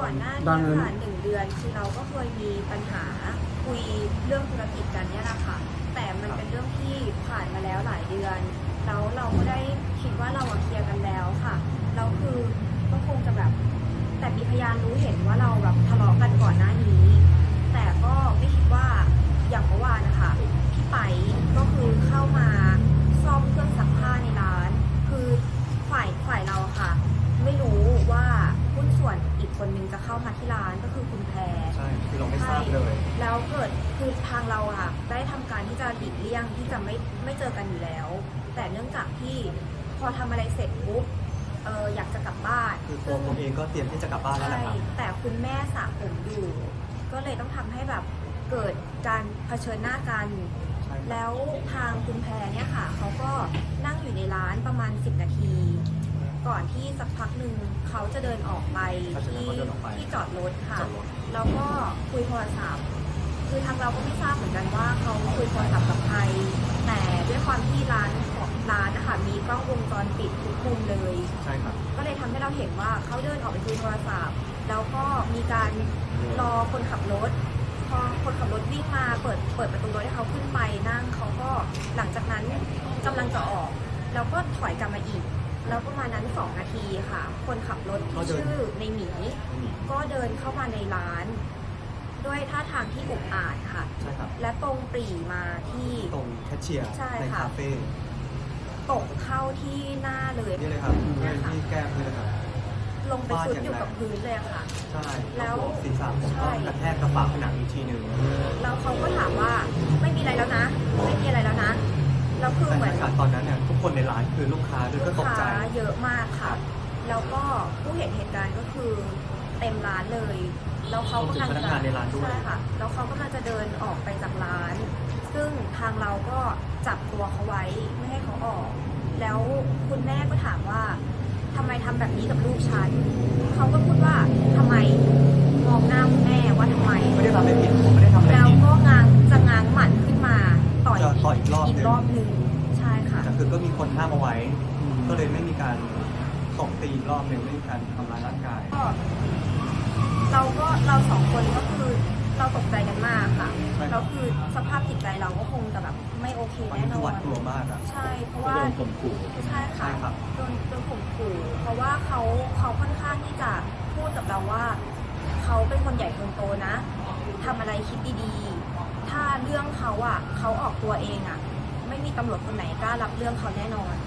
ก่อนหน้าดังนี้ค่ะหนึ่งเดือนคือเราก็เคยมีปัญหาคุยเรื่องธุรกิจกันเนี่ยแหละค่ะ แต่มันเป็นเรื่องที่ผ่านมาแล้วหลายเดือน แล้วเราก็ได้คิดว่าเราอะเคลียร์กันแล้วค่ะแล้วคือก็คงจะแบบแต่มีพยานรู้เห็นว่าเราแบบทะเลาะกันก่อนหน้านี้ แต่ก็ไม่คิดว่าอย่างเมื่อวานนะคะพี่ไปก็คือเข้ามาซ่อมเครื่องซักผ้าในร้าน คือฝ่ายฝ่ายเราอะค่ะ ไม่รู้ว่าหุ้นส่วนอีกคนนึงจะ เข้ามาที่ร้านก็คือคุณแพรใช่คือเราไม่ทราบเลย แล้วเกิดคือทางเราอะได้ทำการที่จะหลีกเลี่ยงที่จะไม่ไม่เจอกันอยู่แล้ว แต่เนื่องจากที่พอทำอะไรเสร็จปุ๊บเอออยากจะกลับบ้านคือตัวผมเองก็เตรียมที่จะกลับบ้านแล้วแหใช่ละครับแต่คุณแม่สระผมอยู่ ก็เลยต้องทำให้แบบเกิดการเผชิญหน้ากันใช่ครับแล้วทางคุณแพรเนี่ยค่ะเขาก็นั่งอยู่ในร้านประมาณ 10 นาที ก่อนที่สักพักหนึ่งเขาจะเดินออกไปเขาจะที่เขาเดินออกไปที่จอดรถค่ะ จอดรถ แล้วก็คุยโทรศัพท์ คือทางเราก็ไม่ทราบเหมือนกันว่าเขาคุยโทรศัพท์กับใคร แต่ด้วยความที่ร้านของร้านนะคะมีกล้องวงจรปิดทุกมุมเลย ใช่ครับ ก็เลยทำให้เราเห็นว่าเขาเดินออกไปคุยโทรศัพท์ แล้วก็มีการรอคนขับรถ พอคนขับรถวิ่งมาเปิดเปิดประตูรถให้เขาขึ้นไปนั่งเขาก็หลังจากนั้นกำลังจะออกแล้วก็ถอยกลับมาอีก แล้วประมาณนั้นสองนาทีค่ะ คนขับรถที่ชื่อในหมีไม่มี ก็เดินเข้ามาในร้าน ด้วยท่าทางที่อุกอาจค่ะ ใช่ครับ และตรงปรีมาที่ตรงแคชเชียร์ใช่ในค่ะคาเฟ่ตกเข้าที่หน้าเลยนี่เลยครับเพื่อนที่แก้มเลยนะครับลงไปซุดอยู่กับพื้นเลยอะค่ะ ใช่ แล้วก็ศีรษะผมใช่ก็กระแทกกระฝาผนังอีกทีหนึ่งแล้วเขาก็ คนในร้านคือลูกค้าด้วยลูก็กตกใจค้าเยอะมากค่ะ แล้วก็ผู้เห็นเหตุการณ์ก็คือเต็มร้านเลย แล้วเขากำลังรวมถึงพนักจะงานในร้านด้วยใช่ค่ะ แล้วเขากำลังจะเดินออกไปจากร้าน ซึ่งทางเราก็จับตัวเขาไว้ไม่ให้เขาออก แล้วคุณแม่ก็ถามว่าทำไมทำแบบนี้กับลูกฉันเขาก็พูดว่าทำไมมองหน้าคุณแม่ว่าทำไมไม่ได้ทำอะไรผิดผมไม่ได้ทำอะไรแล้วผิดก็ง้างจะง้างหมัดขึ้นมาต่อยจะต่อยอีกรอบหนึ่งอีกรอบหนึ่งใช่ค่ะแต่คือก็มีคนห้ามเอาไว้ ก็เลยไม่มีการตบตีอีกรอบหนึ่งไม่มีการทำร้ายร่างกาย ก็เราก็เราสองคนก็คือเราตกใจกันมากค่ะใช่แล้วคือสภาพจิตใจเราก็คงจะแบบไม่โอเคมันแน่นคืออหวานดกลัวมากอะใช่เพราะว่า โดนข่มขู่ใช่ใช่ค่ะครับ โดนโดนข่มขู่เพราะว่าเขาเขาค่อนข้างที่จะพูดกับเราว่า เขาเป็นคนใหญ่คนโตนะทำอะไรคิดดีๆ ถ้าเรื่องเขาอะเขาออกตัวเองอะ ไม่มีตำรวจคนไหนกล้ารับเรื่องเขาแน่นอน